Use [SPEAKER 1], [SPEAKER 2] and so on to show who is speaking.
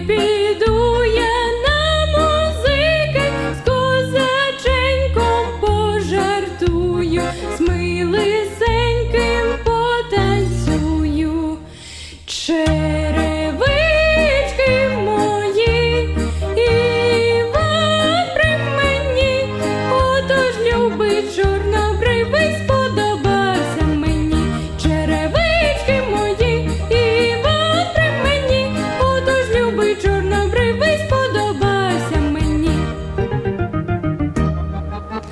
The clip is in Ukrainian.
[SPEAKER 1] піду я на музики з козаченьком пожартую.